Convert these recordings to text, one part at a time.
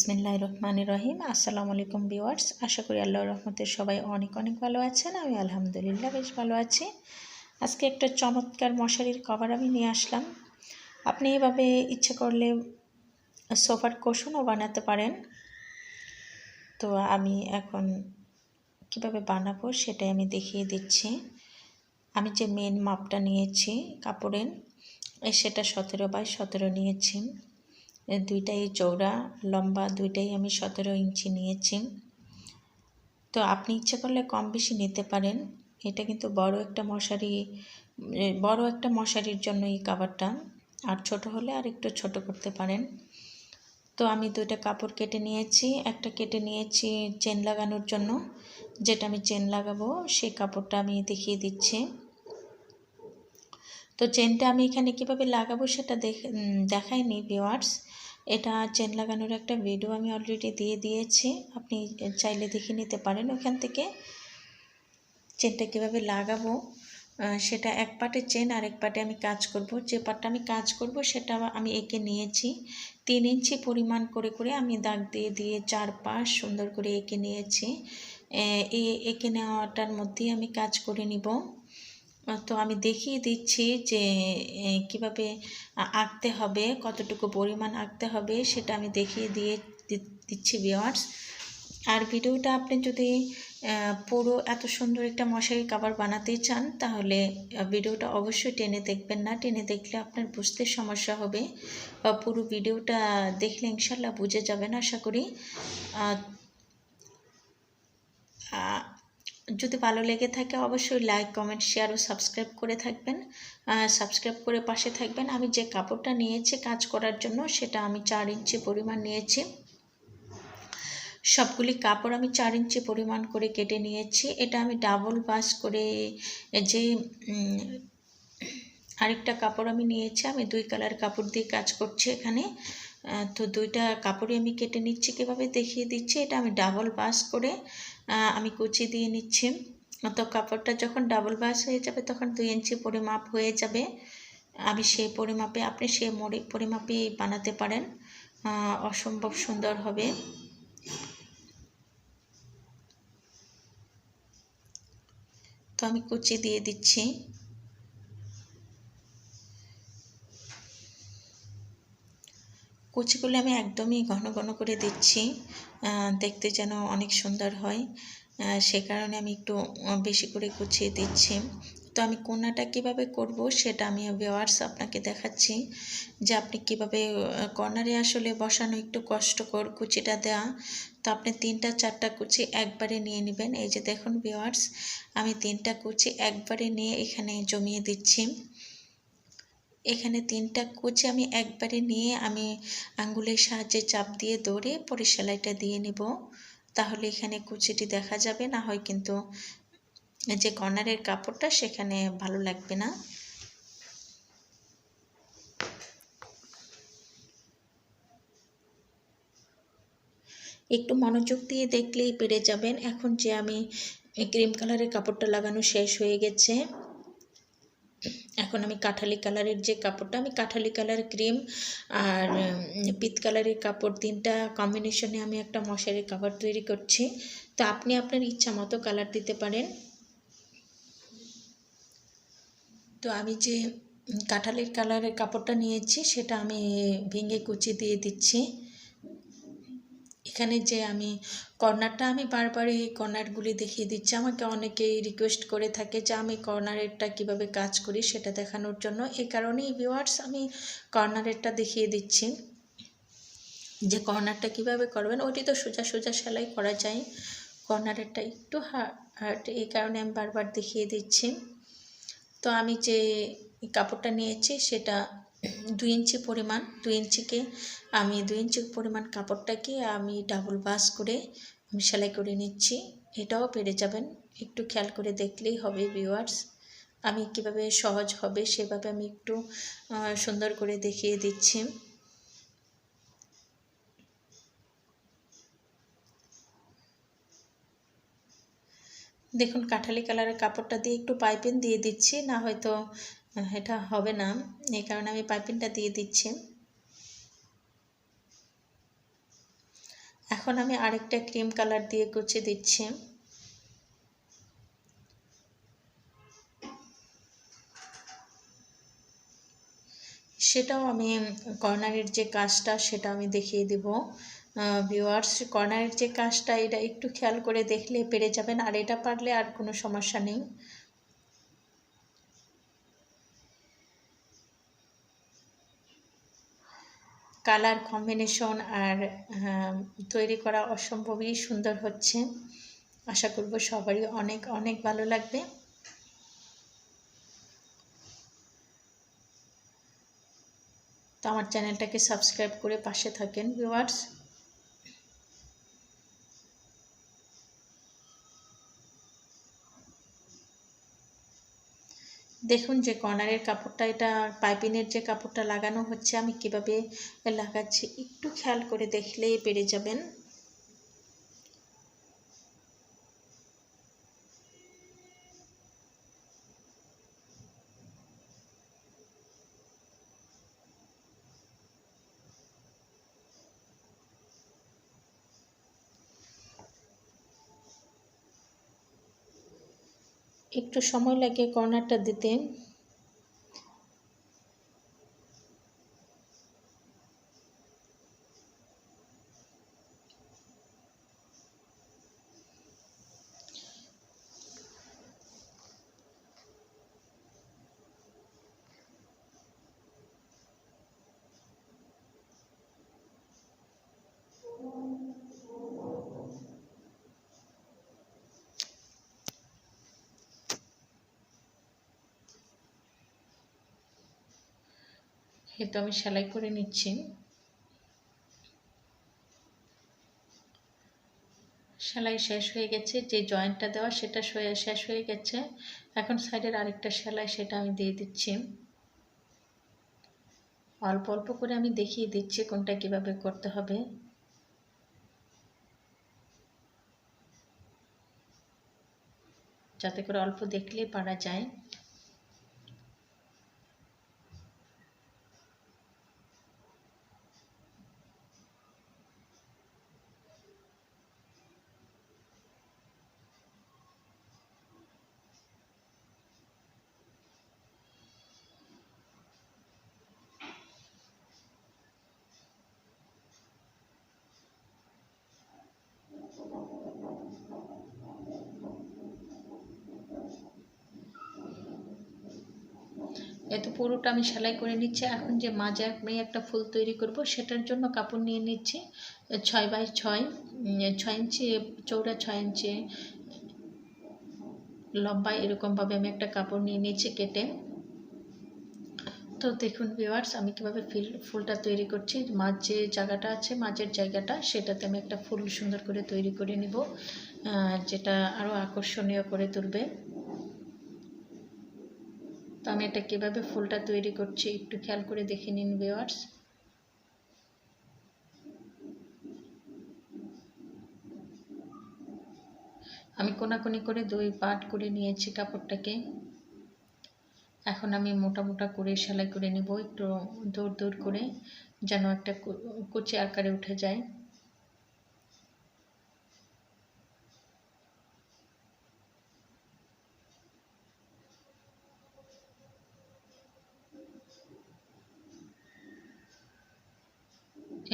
বিসমিল্লাহ রহমান রহিম আসসালামু আলাইকুম ভিউয়ার্স, আশা করি আল্লাহ রহমতের সবাই অনেক অনেক ভালো আছেন। আমি আলহামদুলিল্লাহ বেশ ভালো আছি। আজকে একটা চমৎকার মশারির কভার আমি নিয়ে আসলাম। আপনি এভাবে ইচ্ছে করলে সোফার কোশনও বানাতে পারেন। তো আমি এখন কীভাবে বানাবো সেটাই আমি দেখিয়ে দিচ্ছি। আমি যে মেন মাপটা নিয়েছি, কাপড়ের সেটা সতেরো বাই সতেরো নিয়েছি। দুইটাই চৌড়া লম্বা, দুইটাই আমি সতেরো ইঞ্চি নিয়েছি। তো আপনি ইচ্ছে করলে কম বেশি নিতে পারেন। এটা কিন্তু বড় একটা মশারি বড় একটা মশারির জন্য এই কাভারটা আর ছোট হলে আর একটু ছোট করতে পারেন। তো আমি দুইটা কাপড় কেটে নিয়েছি। একটা কেটে নিয়েছি চেন লাগানোর জন্য। যেটা আমি চেন লাগাবো, সেই কাপড়টা আমি দেখিয়ে দিচ্ছি। তো চেনটা আমি এখানে কীভাবে লাগাবো সেটা দেখাইনি ভিওয়ার্স এটা চেন লাগানোর একটা ভিডিও আমি অলরেডি দিয়ে দিয়েছি। আপনি চাইলে দেখে নিতে পারেন ওখান থেকে। চেনটা কীভাবে লাগাবো? সেটা এক পাটে চেন আর এক পাটে আমি কাজ করব। যে পাটটা আমি কাজ করব সেটা আমি এঁকে নিয়েছি। তিন ইঞ্চি পরিমাণ করে করে আমি দাগ দিয়ে দিয়ে চার পাশ সুন্দর করে এঁকে নিয়েছি। এই এঁকে নেওয়াটার মধ্যেই আমি কাজ করে নিব। তো আমি দেখিয়ে দিচ্ছি যে কীভাবে আঁকতে হবে, কতটুকু পরিমাণ আঁকতে হবে, সেটা আমি দেখিয়ে দিয়ে দিচ্ছি ভিওয়ার্স আর ভিডিওটা আপনি যদি পুরো এত সুন্দর একটা মশারি কাবার বানাতে চান, তাহলে ভিডিওটা অবশ্যই টেনে দেখবেন না। টেনে দেখলে আপনার বুঝতে সমস্যা হবে বা পুরো ভিডিওটা দেখলে ইনশাল্লাহ বুঝে যাবেন, আশা করি। যদি ভালো লেগে থাকে অবশ্যই লাইক কমেন্ট শেয়ার ও সাবস্ক্রাইব করে থাকবেন। সাবস্ক্রাইব করে পাশে থাকবেন। আমি যে কাপড়টা নিয়েছি কাজ করার জন্য সেটা আমি চার ইঞ্চি পরিমাণ নিয়েছি। সবগুলি কাপড় আমি চার ইঞ্চি পরিমাণ করে কেটে নিয়েছি। এটা আমি ডাবল বাস করে যে আরেকটা কাপড় আমি নিয়েছি। আমি দুই কালার কাপড় দিয়ে কাজ করছি এখানে। তো দুইটা কাপড়ই আমি কেটে নিচ্ছি। কীভাবে দেখিয়ে দিচ্ছি? এটা আমি ডাবল বাস করে আমি কুচি দিয়ে নিচ্ছি। তো কাপড়টা যখন ডাবল বাস হয়ে যাবে, তখন দুই ইঞ্চি পরিমাপ হয়ে যাবে। আমি সেই পরিমাপে, আপনি সেই পরিমাপে বানাতে পারেন। অসম্ভব সুন্দর হবে। তো আমি কুচি দিয়ে দিচ্ছি। কুচিগুলো আমি একদমই ঘন ঘন করে দিচ্ছি দেখতে যেন অনেক সুন্দর হয়। সে কারণে আমি একটু বেশি করে কুচিয়ে দিচ্ছি। তো আমি কোনাটা কীভাবে করব সেটা আমি ভিওয়ার্স আপনাকে দেখাচ্ছি যে আপনি কীভাবে কর্নারে আসলে বসানো একটু কষ্টকর কুচিটা দেওয়া তো আপনি তিনটা, চারটা কুচি একবারে নিয়ে নেবেন। এই যে দেখুন ভিওয়ার্স আমি তিনটা কুচি একবারে নিয়ে এখানে জমিয়ে দিচ্ছি। এখানে তিনটা কুচি আমি একবারে নিয়ে আমি আঙ্গুলের সাহায্যে চাপ দিয়ে দৌড়ে পরে সেলাইটা দিয়ে নিব। তাহলে এখানে কুচিটি দেখা যাবে, না হয় কিন্তু যে কর্নারের কাপড়টা সেখানে ভালো লাগবে না। একটু মনোযোগ দিয়ে দেখলেই পেরে যাবেন। এখন যে আমি ক্রিম কালারের কাপড়টা লাগানো শেষ হয়ে গেছে। এখন আমি কাঠালি কালারের যে কাপড়টা, আমি কাঠালি কালার ক্রিম আর পিত কালারের কাপড়, তিনটা কম্বিনেশনে আমি একটা মশারির কাপড় তৈরি করছি। তো আপনি আপনার ইচ্ছা মতো কালার দিতে পারেন। তো আমি যে কাঁঠালের কালারের কাপড়টা নিয়েছি, সেটা আমি ভেঙে কুচি দিয়ে দিচ্ছি। এখানে যে আমি কর্নারটা আমি বারবার এই কর্নারগুলি দেখিয়ে দিচ্ছি। আমাকে অনেকেই রিকোয়েস্ট করে থাকে যে আমি কর্নারেরটা কীভাবে কাজ করি সেটা দেখানোর জন্য। এই কারণেই ভিওয়ার্স আমি কর্নারেরটা দেখিয়ে দিচ্ছি। যে কর্নারটা কীভাবে করবেন ওইটি তো সোজা সোজা সেলাই করা যায়। কর্নারেরটা একটু হার্ট এই কারণে আমি বারবার দেখিয়ে দিচ্ছি। তো আমি যে কাপড়টা নিয়েছি সেটা দুই ইঞ্চি পরিমাণ, দুই ইঞ্চিকে আমি দুই ইঞ্চি পরিমাণ কাপড়টাকে আমি ডাবল বাস করে আমি সেলাই করে নিচ্ছি। এটাও পেরে যাবেন, একটু খেয়াল করে দেখলেই হবে ভিউয়ার্স আমি কীভাবে সহজ হবে সেভাবে আমি একটু সুন্দর করে দেখিয়ে দিচ্ছি। দেখুন, কাঠালি কালারের কাপড়টা দিয়ে একটু পাইপিং দিয়ে দিচ্ছি, না হয়তো এটা হবে না। এই কারণে আমি পাইপিংটা দিয়ে দিচ্ছি। এখন আমি আরেকটা ক্রিম কালার দিয়ে কুচি দিচ্ছি। সেটাও আমি কর্নারের যে কাজটা, সেটা আমি দেখিয়ে দেব। ভিউয়ার্স কর্নারের যে কাজটা, এটা একটু খেয়াল করে দেখলে পেরে যাবেন। আর এটা পারলে আর কোনো সমস্যা নেই। কালার কম্বিনেশন আর তৈরি করা অসম্ভবই সুন্দর হচ্ছে। আশা করব সবারই অনেক অনেক ভালো লাগবে। তো আমার চ্যানেলটাকে সাবস্ক্রাইব করে পাশে থাকেন, ভিউয়ার্স। দেখুন যে কর্নারের কাপড়টা, এটা পাইপিনের যে কাপড়টা লাগানো হচ্ছে, আমি কীভাবে লাগাচ্ছি, একটু খেয়াল করে দেখলেই পেরে যাবেন। একটু সময় লাগে কর্নারটা দিতে। কিন্তু আমি সেলাই করে নিচ্ছি। সেলাই শেষ হয়ে গেছে, যে জয়েন্টটা দেওয়া সেটা শেষ হয়ে গেছে। এখন সাইডের আরেকটা সেলাই সেটা আমি দিয়ে দিচ্ছি। অল্প অল্প করে আমি দেখিয়ে দিচ্ছি কোনটা কীভাবে করতে হবে। যাতে করে অল্প দেখলেই পারা যায়। এত পুরোটা আমি সেলাই করে নিচ্ছি। এখন যে মাঝে আমি একটা ফুল তৈরি করব, সেটার জন্য কাপড় নিয়ে নিচ্ছি। ছয় বাই ছয় ছয় ইঞ্চি চৌড়া ছয় ইঞ্চি লম্বা এরকমভাবে আমি একটা কাপড় নিয়ে নিচ্ছি কেটে। তো দেখুন ভিওয়ার্স আমি কীভাবে ফিল, ফুলটা তৈরি করছি। মাঝ যে জায়গাটা আছে, মাঝের জায়গাটা, সেটাতে আমি একটা ফুল সুন্দর করে তৈরি করে নিব। যেটা আরও আকর্ষণীয় করে তুলবে। তো আমি এটা কীভাবে ফুলটা তৈরি করছি একটু খেয়াল করে দেখে নিন ভিওয়ার্স আমি কোনাকুনি করে দুই পাট করে নিয়েছি কাপড়টাকে। এখন আমি মোটা মোটা করে সেলাই করে নিব, একটু দৌড় দৌড় করে, যেন একটা কুচি আকারে উঠে যায়।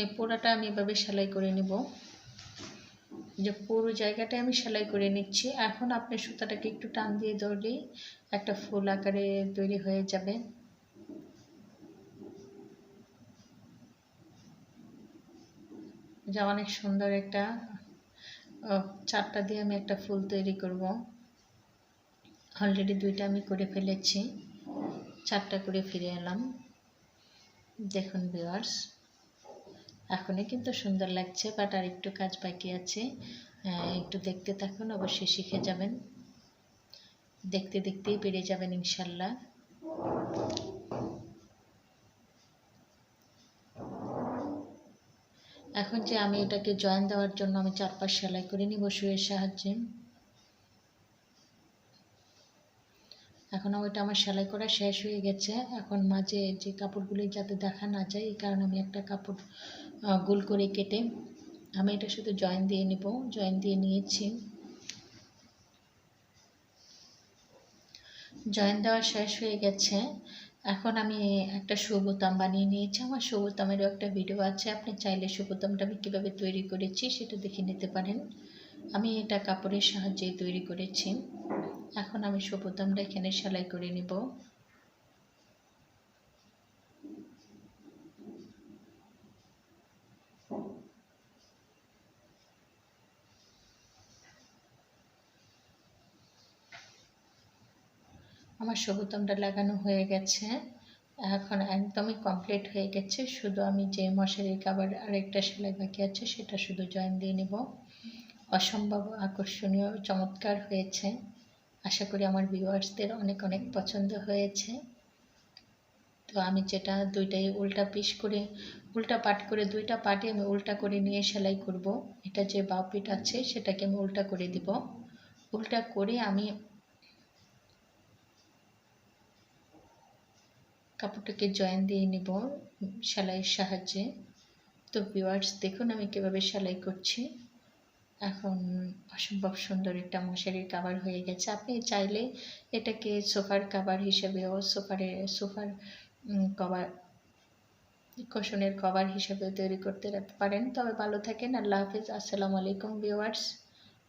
এই পোড়াটা আমি এভাবে সেলাই করে নিব। যে পুরো জায়গাটা আমি সেলাই করে নিচ্ছি। এখন আপনি সুতাটাকে একটু টান দিয়ে ধরলেই একটা ফুল আকারে তৈরি হয়ে যাবে। যা অনেক সুন্দর একটা চারটা দিয়ে আমি একটা ফুল তৈরি করব। অলরেডি দুইটা আমি করে ফেলেছি। চারটা করে ফিরে এলাম। দেখুন ভিওয়ার্স এখনই কিন্তু সুন্দর লাগছে বাট আর একটু কাজ বাকি আছে। একটু দেখতে থাকুন, অবশ্যই শিখে যাবেন। দেখতে দেখতেই পেরে যাবেন, ইনশাল্লাহ। এখন যে আমি এটাকে জয়েন দেওয়ার জন্য আমি চারপাশ সেলাই করে নিব শুয়ের সাহায্যে। এখন ওইটা আমার সেলাই করা শেষ হয়ে গেছে। এখন মাঝে যে কাপড়গুলি যাতে দেখা না যায়, এই কারণে আমি একটা কাপড় গোল করে কেটে আমি এটা শুধু জয়েন দিয়ে নিব। জয়েন দিয়ে নিয়েছি। জয়েন দেওয়া শেষ হয়ে গেছে। এখন আমি একটা সুবোতাম বানিয়ে নিয়েছি। আমার সুবোতামেরও একটা ভিডিও আছে। আপনি চাইলে সুবোতামটা আমি কীভাবে তৈরি করেছি সেটা দেখে নিতে পারেন। আমি এটা কাপড়ের সাহায্যে তৈরি করেছি। এখন আমি সুবোতামটা এখানে সেলাই করে নিব। আমার সবুতমটা লাগানো হয়ে গেছে। এখন একদমই কমপ্লিট হয়ে গেছে। শুধু আমি যে মশারির কাবার আরেকটা সেলাই বাকি আছে, সেটা শুধু জয়েন দিয়ে নেব। অসম্ভব আকর্ষণীয়, চমৎকার হয়েছে। আশা করি আমার ভিউয়ার্সদের অনেক অনেক পছন্দ হয়েছে। তো আমি যেটা দুইটাই উল্টা পিস করে, উল্টা পাট করে, দুইটা পাটে আমি উল্টা করে নিয়ে সেলাই করব। এটা যে বাউ পিঠ আছে, সেটাকে আমি উল্টা করে দিব। উল্টা করে আমি কাপড়টাকে জয়েন দিয়ে নিব সেলাইয়ের সাহায্যে। তো ভিওয়ার্স দেখুন আমি কীভাবে সেলাই করছি। এখন অসম্ভব সুন্দর একটা মশারির কাভার হয়ে গেছে। আপনি চাইলে এটাকে সোফার কাভার হিসেবেও, সোফারে, সোফার কভার কোশনের কভার হিসেবে তৈরি করতে পারেন। তবে ভালো থাকেন। আল্লাহ হাফিজ। আসসালামু আলাইকুম ভিওয়ার্স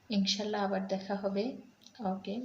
ইনশাল্লাহ আবার দেখা হবে। ওকে।